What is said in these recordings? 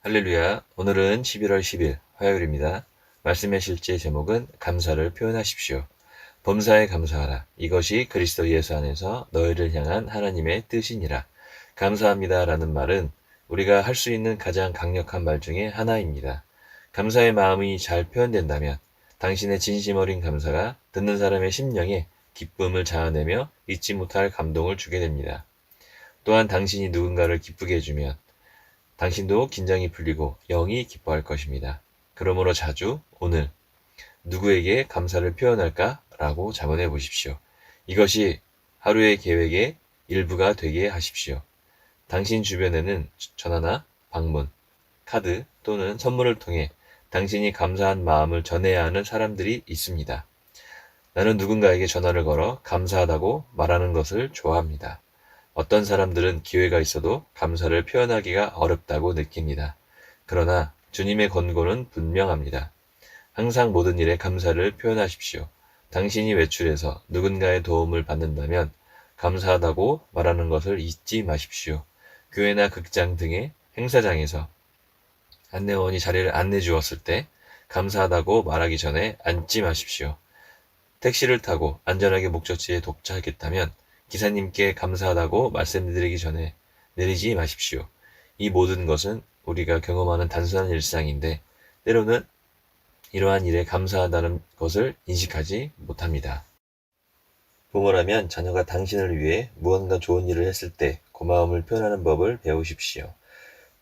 할렐루야. 오늘은 11월 10일 화요일입니다. 말씀의 실제 제목은 감사를 표현하십시오. 범사에 감사하라. 이것이 그리스도 예수 안에서 너희를 향한 하나님의 뜻이니라. 감사합니다. 라는 말은 우리가 할 수 있는 가장 강력한 말 중에 하나입니다. 감사의 마음이 잘 표현된다면 당신의 진심 어린 감사가 듣는 사람의 심령에 기쁨을 자아내며 잊지 못할 감동을 주게 됩니다. 또한 당신이 누군가를 기쁘게 해주면 당신도 긴장이 풀리고 영이 기뻐할 것입니다. 그러므로 자주 오늘 누구에게 감사를 표현할까? 라고 자문해 보십시오. 이것이 하루의 계획의 일부가 되게 하십시오. 당신 주변에는 전화나 방문, 카드 또는 선물을 통해 당신이 감사한 마음을 전해야 하는 사람들이 있습니다. 나는 누군가에게 전화를 걸어 감사하다고 말하는 것을 좋아합니다. 어떤 사람들은 기회가 있어도 감사를 표현하기가 어렵다고 느낍니다. 그러나 주님의 권고는 분명합니다. 항상 모든 일에 감사를 표현하십시오. 당신이 외출해서 누군가의 도움을 받는다면 감사하다고 말하는 것을 잊지 마십시오. 교회나 극장 등의 행사장에서 안내원이 자리를 안내 주었을 때 감사하다고 말하기 전에 앉지 마십시오. 택시를 타고 안전하게 목적지에 도착하겠다면 기사님께 감사하다고 말씀드리기 전에 내리지 마십시오. 이 모든 것은 우리가 경험하는 단순한 일상인데 때로는 이러한 일에 감사하다는 것을 인식하지 못합니다. 부모라면 자녀가 당신을 위해 무언가 좋은 일을 했을 때 고마움을 표현하는 법을 배우십시오.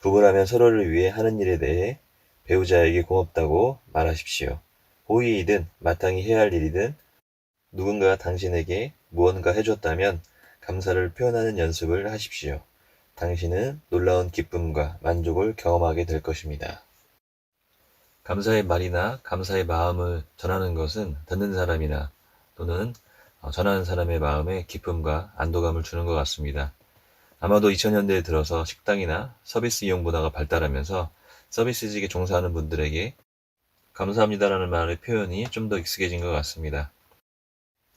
부부라면 서로를 위해 하는 일에 대해 배우자에게 고맙다고 말하십시오. 호의이든 마땅히 해야 할 일이든 누군가 당신에게 무언가 해줬다면 감사를 표현하는 연습을 하십시오. 당신은 놀라운 기쁨과 만족을 경험하게 될 것입니다. 감사의 말이나 감사의 마음을 전하는 것은 듣는 사람이나 또는 어, 전하는 사람의 마음에 기쁨과 안도감을 주는 것 같습니다. 아마도 2000년대에 들어서 식당이나 서비스 이용 문화가 발달하면서 서비스직에 종사하는 분들에게 감사합니다라는 말의 표현이 좀 더 익숙해진 것 같습니다.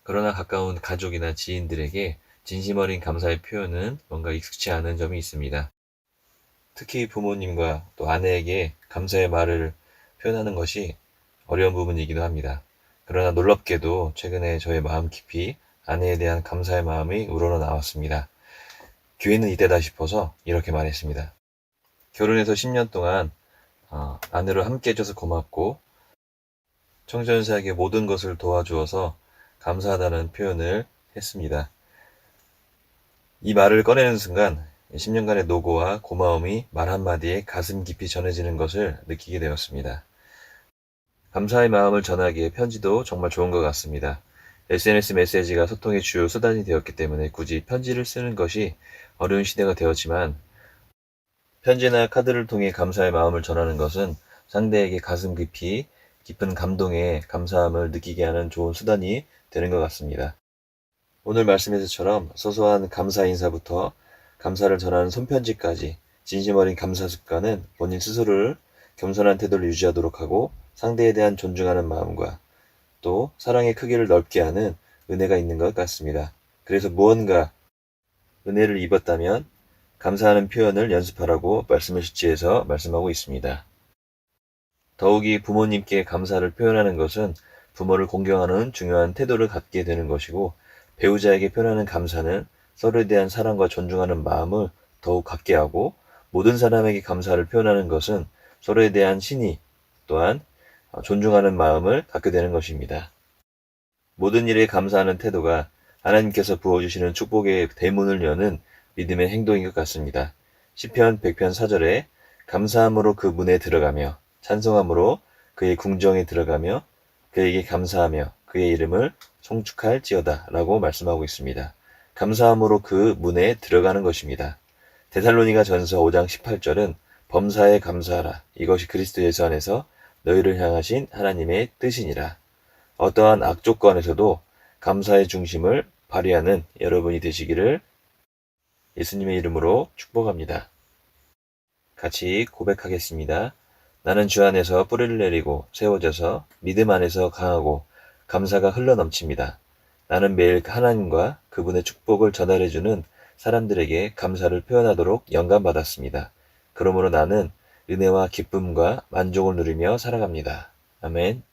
그러나 가까운 가족이나 지인들에게 진심 어린 감사의 표현은 뭔가 익숙치 않은 점이 있습니다. 특히 부모님과 또 아내에게 감사의 말을 표현하는 것이 어려운 부분이기도 합니다. 그러나 놀랍게도 최근에 저의 마음 깊이 아내에 대한 감사의 마음이 우러러 나왔습니다. 교회는 이때다 싶어서 이렇게 말했습니다. 결혼해서 10년 동안 어, 아내로 함께 해줘서 고맙고 청전사에게 모든 것을 도와주어서 감사하다는 표현을 했습니다. 이 말을 꺼내는 순간 10년간의 노고와 고마움이 말 한마디에 가슴 깊이 전해지는 것을 느끼게 되었습니다. 감사의 마음을 전하기에 편지도 정말 좋은 것 같습니다. SNS 메시지가 소통의 주요 수단이 되었기 때문에 굳이 편지를 쓰는 것이 어려운 시대가 되었지만 편지나 카드를 통해 감사의 마음을 전하는 것은 상대에게 가슴 깊이 깊은 감동에 감사함을 느끼게 하는 좋은 수단이 되는 것 같습니다. 오늘 말씀에서처럼 소소한 감사 인사부터 감사를 전하는 손편지까지 진심 어린 감사 습관은 본인 스스로를 겸손한 태도를 유지하도록 하고 상대에 대한 존중하는 마음과 또 사랑의 크기를 넓게 하는 은혜가 있는 것 같습니다. 그래서 무언가 은혜를 입었다면 감사하는 표현을 연습하라고 말씀을 실지에서 말씀하고 있습니다. 더욱이 부모님께 감사를 표현하는 것은 부모를 공경하는 중요한 태도를 갖게 되는 것이고 배우자에게 표현하는 감사는 서로에 대한 사랑과 존중하는 마음을 더욱 갖게 하고 모든 사람에게 감사를 표현하는 것은 서로에 대한 신의 또한 존중하는 마음을 갖게 되는 것입니다. 모든 일에 감사하는 태도가 하나님께서 부어주시는 축복의 대문을 여는 믿음의 행동인 것 같습니다. 시편 100편 4절에 감사함으로 그 문에 들어가며 찬송함으로 그의 궁정에 들어가며 그에게 감사하며 그의 이름을 송축할지어다 라고 말씀하고 있습니다. 감사함으로 그 문에 들어가는 것입니다. 데살로니가 전서 5장 18절은 범사에 감사하라. 이것이 그리스도 예수 안에서 너희를 향하신 하나님의 뜻이니라. 어떠한 악조건에서도 감사의 중심을 발휘하는 여러분이 되시기를 예수님의 이름으로 축복합니다. 같이 고백하겠습니다. 나는 주 안에서 뿌리를 내리고 세워져서 믿음 안에서 강하고 감사가 흘러넘칩니다. 나는 매일 하나님과 그분의 축복을 전달해주는 사람들에게 감사를 표현하도록 영감받았습니다. 그러므로 나는 은혜와 기쁨과 만족을 누리며 살아갑니다. 아멘.